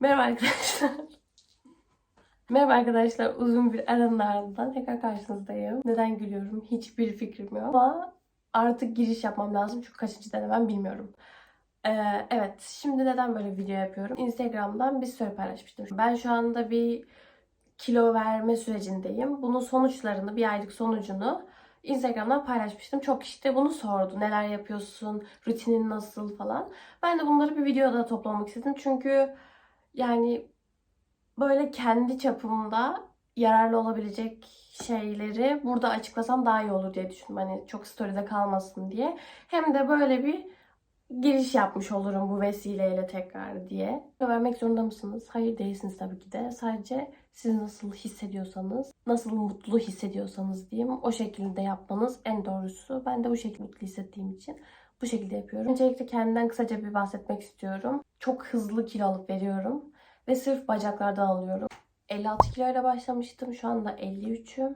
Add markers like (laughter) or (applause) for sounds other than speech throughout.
Merhaba arkadaşlar. Merhaba arkadaşlar. Uzun bir aranın ardından tekrar karşınızdayım. Neden gülüyorum? Hiçbir fikrim yok. Ama artık giriş yapmam lazım. Çünkü kaçıncı denemem bilmiyorum. Ee, evet. Şimdi neden böyle video yapıyorum? Instagram'dan bir story paylaşmıştım. Ben şu anda bir kilo verme sürecindeyim. Bunun sonuçlarını, bir aylık sonucunu Instagram'dan paylaşmıştım. Çok kişi de bunu sordu. Neler yapıyorsun? Rutinin nasıl falan. Ben de bunları bir videoda toplamak istedim. Çünkü yani böyle kendi çapımda yararlı olabilecek şeyleri burada açıklasam daha iyi olur diye düşündüm. Hani çok story'de kalmasın diye. Hem de böyle bir giriş yapmış olurum bu vesileyle tekrar diye. Vermek zorunda mısınız? Hayır değilsiniz tabii ki de. Sadece siz nasıl hissediyorsanız, nasıl mutlu hissediyorsanız diyeyim o şekilde yapmanız en doğrusu. Ben de bu şekilde mutlu hissettiğim için bu şekilde yapıyorum. Öncelikle kendimden kısaca bir bahsetmek istiyorum. Çok hızlı kilo alıp veriyorum ve sırf bacaklardan alıyorum. 56 kiloyla başlamıştım. Şu anda 53'üm.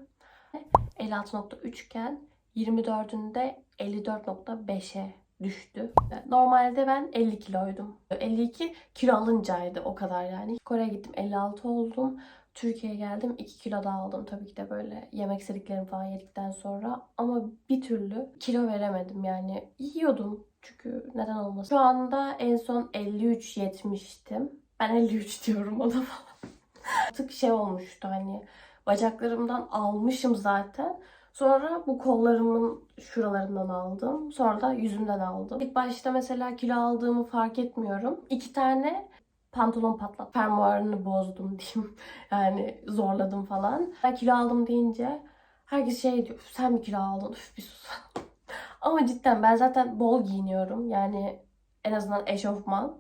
56.3 iken 24'ünde 54.5'e düştü. Normalde ben 50 kiloydum. 52 kilo alıncaydı o kadar yani. Kore'ye gittim 56 oldum. Türkiye'ye geldim 2 kilo daha aldım tabii ki de böyle yemek istediklerim falan yedikten sonra. Ama bir türlü kilo veremedim yani. Yiyordum çünkü neden olmasın. Şu anda en son 53 yetmiştim. Ben 53 diyorum ona. (laughs) Artık şey olmuştu hani bacaklarımdan almışım zaten. Sonra bu kollarımın şuralarından aldım. Sonra da yüzümden aldım. İlk başta mesela kilo aldığımı fark etmiyorum. İki tane pantolon patlat. Fermuarını bozdum (laughs) diyeyim. Yani zorladım falan. Ben kilo aldım deyince herkes şey diyor. "Üf, Sen mi kilo aldın? Üf bir sus. (laughs) Ama cidden ben zaten bol giyiniyorum. Yani en azından eşofman.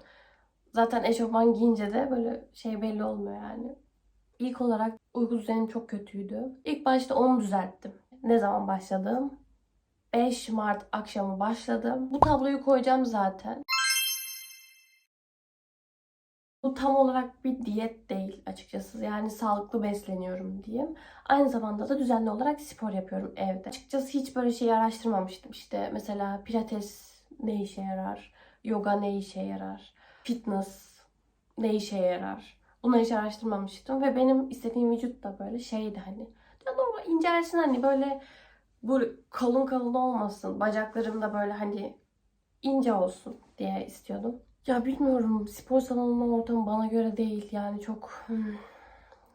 Zaten eşofman giyince de böyle şey belli olmuyor yani. İlk olarak uyku düzenim çok kötüydü. İlk başta onu düzelttim. Ne zaman başladım? 5 Mart akşamı başladım. Bu tabloyu koyacağım zaten. Bu tam olarak bir diyet değil açıkçası. Yani sağlıklı besleniyorum diyeyim. Aynı zamanda da düzenli olarak spor yapıyorum evde. Açıkçası hiç böyle şeyi araştırmamıştım. İşte mesela pilates ne işe yarar? Yoga ne işe yarar? Fitness ne işe yarar? Bunları hiç araştırmamıştım. Ve benim istediğim vücut da böyle şeydi hani. Ya normal incelsin hani böyle bu kalın kalın olmasın. Bacaklarım da böyle hani ince olsun diye istiyordum. Ya bilmiyorum spor salonu ortamı bana göre değil yani çok hmm,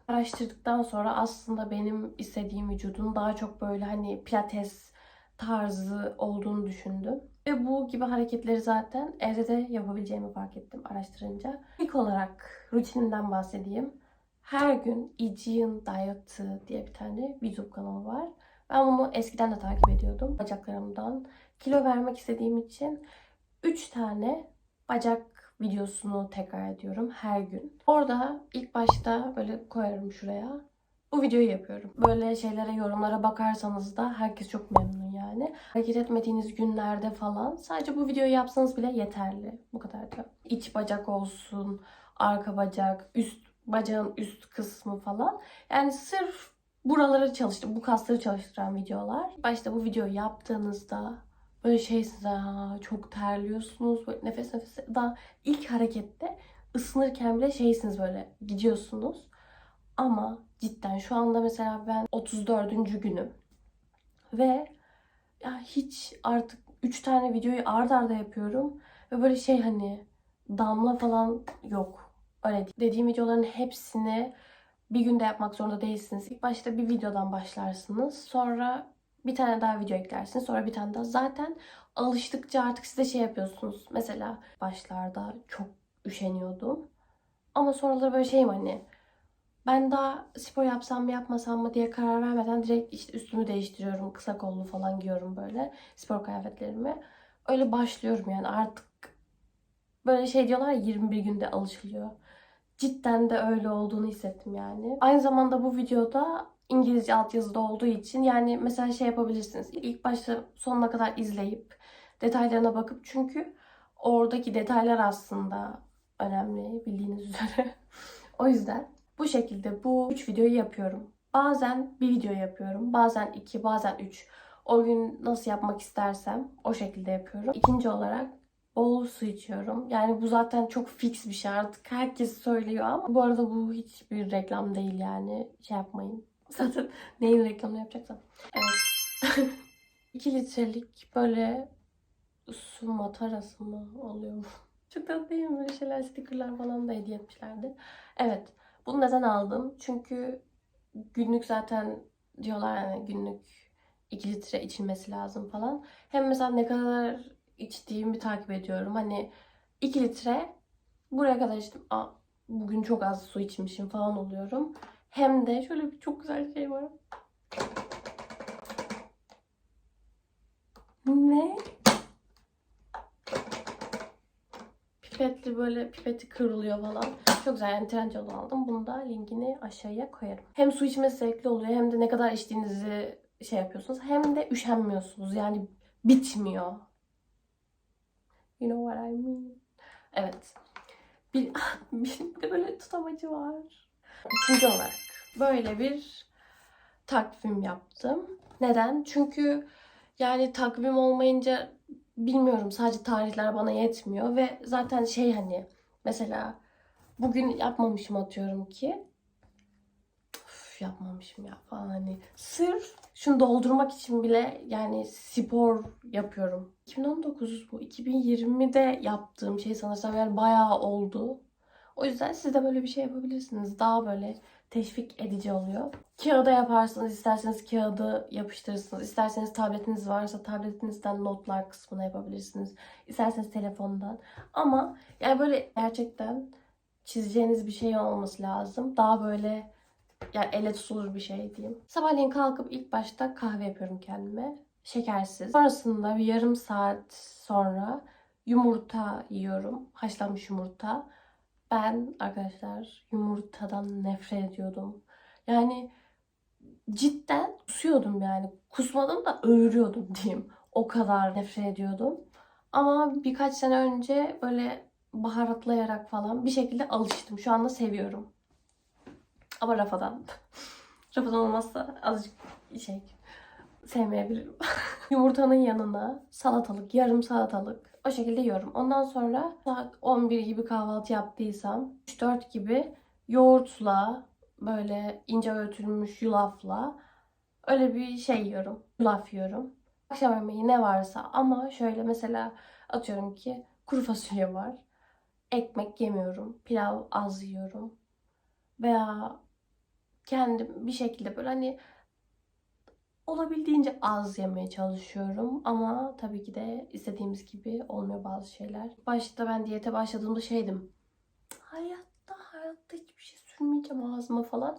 araştırdıktan sonra aslında benim istediğim vücudun daha çok böyle hani pilates tarzı olduğunu düşündüm. Ve bu gibi hareketleri zaten evde de yapabileceğimi fark ettim araştırınca. İlk olarak rutinimden bahsedeyim. Her gün Aegean Diet'ı diye bir tane YouTube kanalı var. Ben bunu eskiden de takip ediyordum. Bacaklarımdan kilo vermek istediğim için 3 tane bacak videosunu tekrar ediyorum her gün. Orada ilk başta böyle koyarım şuraya. Bu videoyu yapıyorum. Böyle şeylere, yorumlara bakarsanız da herkes çok memnun yani. Hareket etmediğiniz günlerde falan sadece bu videoyu yapsanız bile yeterli. Bu kadar da. İç bacak olsun, arka bacak, üst bacağın üst kısmı falan. Yani sırf buraları çalıştı, bu kasları çalıştıran videolar. Başta bu videoyu yaptığınızda böyle şeysiniz ha, çok terliyorsunuz, böyle nefes nefese. Daha ilk harekette ısınırken bile şeysiniz böyle gidiyorsunuz. Ama cidden şu anda mesela ben 34. günüm. Ve ya hiç artık 3 tane videoyu ard arda yapıyorum. Ve böyle şey hani damla falan yok. Öyle. Dediğim videoların hepsini bir günde yapmak zorunda değilsiniz. İlk başta bir videodan başlarsınız. Sonra bir tane daha video eklersiniz. Sonra bir tane daha. Zaten alıştıkça artık siz de şey yapıyorsunuz. Mesela başlarda çok üşeniyordum. Ama sonraları böyle şeyim hani ben daha spor yapsam mı yapmasam mı diye karar vermeden direkt işte üstümü değiştiriyorum. Kısa kollu falan giyiyorum böyle spor kıyafetlerimi. Öyle başlıyorum yani artık böyle şey diyorlar ya 21 günde alışılıyor. Cidden de öyle olduğunu hissettim yani. Aynı zamanda bu videoda İngilizce altyazıda olduğu için yani mesela şey yapabilirsiniz. İlk başta sonuna kadar izleyip detaylarına bakıp çünkü oradaki detaylar aslında önemli bildiğiniz (laughs) üzere. o yüzden bu şekilde bu 3 videoyu yapıyorum. Bazen bir video yapıyorum. Bazen 2, bazen 3. O gün nasıl yapmak istersem o şekilde yapıyorum. İkinci olarak Bol su içiyorum. Yani bu zaten çok fix bir şey artık. Herkes söylüyor ama bu arada bu hiçbir reklam değil yani. Şey yapmayın. Zaten (laughs) neyin reklamını yapacaksam. Evet. (laughs) 2 litrelik böyle su matarası mı oluyor? (laughs) Çok tatlı değil mi? Böyle şeyler, stickerlar falan da hediye etmişlerdi. Evet. Bunu neden aldım? Çünkü günlük zaten diyorlar yani günlük 2 litre içilmesi lazım falan. Hem mesela ne kadar içtiğimi takip ediyorum. Hani 2 litre buraya kadar içtim. Aa, bugün çok az su içmişim falan oluyorum. Hem de şöyle bir çok güzel şey var. Ne? Pipetli böyle pipeti kırılıyor falan. Çok güzel yani Trendyol'dan aldım. Bunu da linkini aşağıya koyarım. Hem su içmesi zevkli oluyor hem de ne kadar içtiğinizi şey yapıyorsunuz. Hem de üşenmiyorsunuz. Yani bitmiyor. You know what I mean? Evet. Bir, (laughs) bir de böyle tutamacı var. Üçüncü olarak böyle bir takvim yaptım. Neden? Çünkü yani takvim olmayınca bilmiyorum sadece tarihler bana yetmiyor ve zaten şey hani mesela bugün yapmamışım atıyorum ki yapmamışım ya falan hani sırf şunu doldurmak için bile yani spor yapıyorum. 2019 bu 2020'de yaptığım şey sanırsam yani bayağı oldu. O yüzden siz de böyle bir şey yapabilirsiniz. Daha böyle teşvik edici oluyor. Kağıda yaparsınız. isterseniz kağıdı yapıştırırsınız. İsterseniz tabletiniz varsa tabletinizden notlar kısmına yapabilirsiniz. İsterseniz telefondan. Ama yani böyle gerçekten çizeceğiniz bir şey olması lazım. Daha böyle yani elle tutulur bir şey diyeyim. Sabahleyin kalkıp ilk başta kahve yapıyorum kendime. Şekersiz. Sonrasında bir yarım saat sonra yumurta yiyorum. Haşlanmış yumurta. Ben arkadaşlar yumurtadan nefret ediyordum. Yani cidden kusuyordum yani. Kusmadım da öğürüyordum diyeyim. O kadar nefret ediyordum. Ama birkaç sene önce böyle baharatlayarak falan bir şekilde alıştım. Şu anda seviyorum. Ama rafadan. (laughs) rafadan olmazsa azıcık şey sevmeyebilirim. (laughs) Yumurtanın yanına salatalık, yarım salatalık o şekilde yiyorum. Ondan sonra saat 11 gibi kahvaltı yaptıysam 3-4 gibi yoğurtla böyle ince öğütülmüş yulafla öyle bir şey yiyorum. Yulaf yiyorum. Akşam yemeği ne varsa ama şöyle mesela atıyorum ki kuru fasulye var. Ekmek yemiyorum. Pilav az yiyorum. Veya kendim bir şekilde böyle hani olabildiğince az yemeye çalışıyorum ama tabii ki de istediğimiz gibi olmuyor bazı şeyler. Başta ben diyete başladığımda şeydim. Hayatta hayatta hiçbir şey sürmeyeceğim ağzıma falan.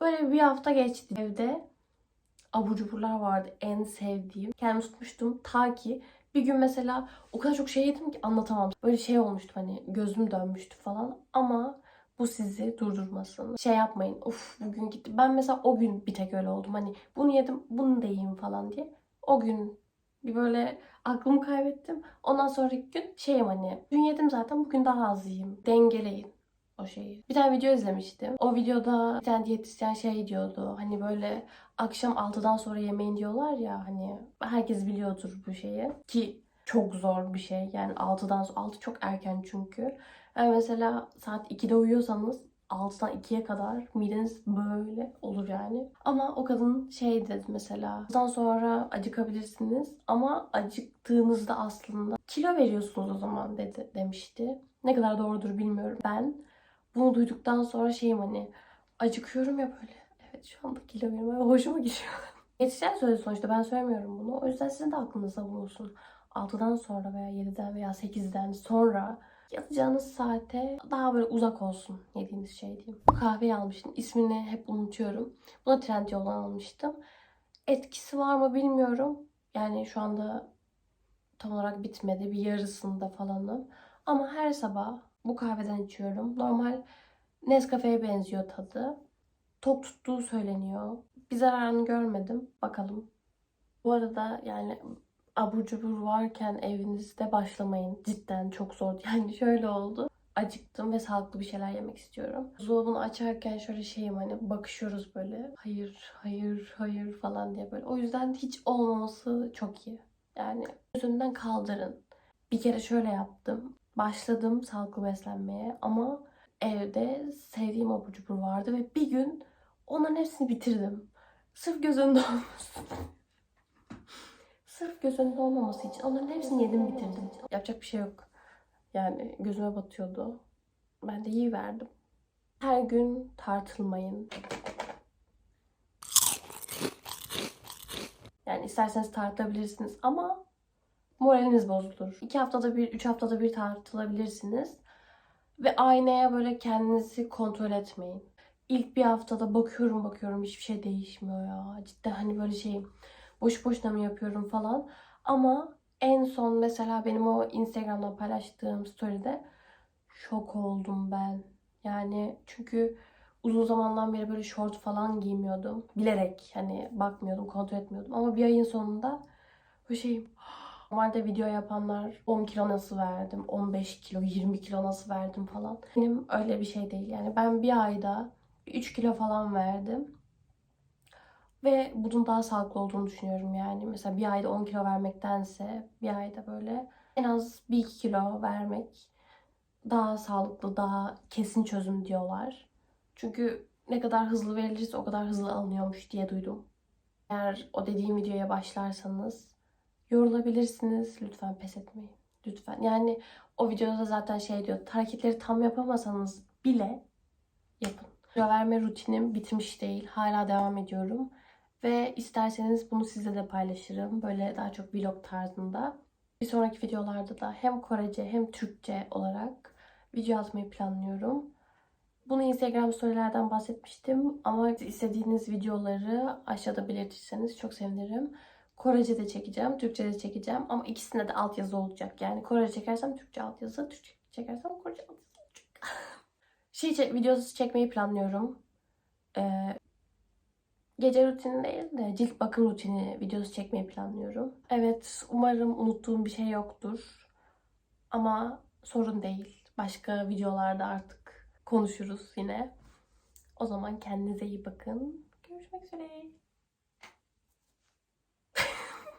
Böyle bir hafta geçti evde. Abur cuburlar vardı en sevdiğim. Kendimi tutmuştum ta ki bir gün mesela o kadar çok şey yedim ki anlatamam. Böyle şey olmuştu hani gözüm dönmüştü falan ama bu sizi durdurmasın. Şey yapmayın. Of bugün gitti. Ben mesela o gün bir tek öyle oldum. Hani bunu yedim bunu da yiyeyim falan diye. O gün bir böyle aklımı kaybettim. Ondan sonraki gün şeyim hani dün yedim zaten bugün daha az yiyeyim. Dengeleyin o şeyi. Bir tane video izlemiştim. O videoda bir tane diyetisyen şey diyordu. Hani böyle akşam 6'dan sonra yemeyin diyorlar ya hani herkes biliyordur bu şeyi. Ki çok zor bir şey. Yani 6'dan sonra 6 çok erken çünkü. Yani mesela saat 2'de uyuyorsanız 6'dan 2'ye kadar mideniz böyle olur yani. Ama o kadın şey dedi mesela. Ondan sonra acıkabilirsiniz ama acıktığınızda aslında kilo veriyorsunuz o zaman dedi demişti. Ne kadar doğrudur bilmiyorum. Ben bunu duyduktan sonra şeyim hani acıkıyorum ya böyle. Evet şu anda kilo veriyorum. Hoşuma gidiyor. (laughs) Yetişen söyledi sonuçta ben söylemiyorum bunu. O yüzden sizin de aklınızda bulunsun. 6'dan sonra veya 7'den veya 8'den sonra yatacağınız saate daha böyle uzak olsun yediğiniz şey diyeyim. Bu kahveyi almıştım. İsmini hep unutuyorum. Buna Trendyol'dan almıştım. Etkisi var mı bilmiyorum. Yani şu anda tam olarak bitmedi. Bir yarısında falanım. Ama her sabah bu kahveden içiyorum. Normal Nescafe'ye benziyor tadı. Tok tuttuğu söyleniyor. Bir zararını görmedim. Bakalım. Bu arada yani abur cubur varken evinizde başlamayın. Cidden çok zor. (laughs) Yani şöyle oldu. Acıktım ve sağlıklı bir şeyler yemek istiyorum. Buzdolabını açarken şöyle şeyim hani bakışıyoruz böyle. Hayır, hayır, hayır falan diye böyle. O yüzden hiç olmaması çok iyi. Yani gözünden kaldırın. Bir kere şöyle yaptım. Başladım sağlıklı beslenmeye ama evde sevdiğim abur cubur vardı ve bir gün onların hepsini bitirdim. Sırf göz önünde (laughs) olmasın. Sırf göz önünde olmaması için onların hepsini yedim bitirdim. Yapacak bir şey yok. Yani gözüme batıyordu. Ben de iyi verdim. Her gün tartılmayın. Yani isterseniz tartılabilirsiniz ama moraliniz bozulur. İki haftada bir, üç haftada bir tartılabilirsiniz. Ve aynaya böyle kendinizi kontrol etmeyin. İlk bir haftada bakıyorum bakıyorum hiçbir şey değişmiyor ya. Cidden hani böyle şeyim boş boşuna mı yapıyorum falan. Ama en son mesela benim o Instagram'dan paylaştığım story'de şok oldum ben. Yani çünkü uzun zamandan beri böyle short falan giymiyordum. Bilerek hani bakmıyordum, kontrol etmiyordum. Ama bir ayın sonunda böyle şeyim Normalde video yapanlar 10 kilo nasıl verdim, 15 kilo, 20 kilo nasıl verdim falan. Benim öyle bir şey değil. Yani ben bir ayda 3 kilo falan verdim. Ve bunun daha sağlıklı olduğunu düşünüyorum yani. Mesela bir ayda 10 kilo vermektense bir ayda böyle en az 1-2 kilo vermek daha sağlıklı, daha kesin çözüm diyorlar. Çünkü ne kadar hızlı verilirse o kadar hızlı alınıyormuş diye duydum. Eğer o dediğim videoya başlarsanız yorulabilirsiniz. Lütfen pes etmeyin. Lütfen. Yani o videoda zaten şey diyor. Hareketleri tam yapamasanız bile yapın. Kilo verme rutinim bitmiş değil. Hala devam ediyorum. Ve isterseniz bunu sizle de paylaşırım. Böyle daha çok vlog tarzında. Bir sonraki videolarda da hem Korece hem Türkçe olarak video atmayı planlıyorum. Bunu Instagram storylerden bahsetmiştim ama istediğiniz videoları aşağıda belirtirseniz çok sevinirim. Korece de çekeceğim, Türkçe de çekeceğim ama ikisinde de altyazı olacak. Yani Korece çekersem Türkçe altyazı, Türkçe çekersem Korece altyazı (laughs) şey videosu çekmeyi planlıyorum. Ee, gece rutini değil de cilt bakım rutini videosu çekmeyi planlıyorum. Evet, umarım unuttuğum bir şey yoktur. Ama sorun değil. Başka videolarda artık konuşuruz yine. O zaman kendinize iyi bakın. Görüşmek üzere.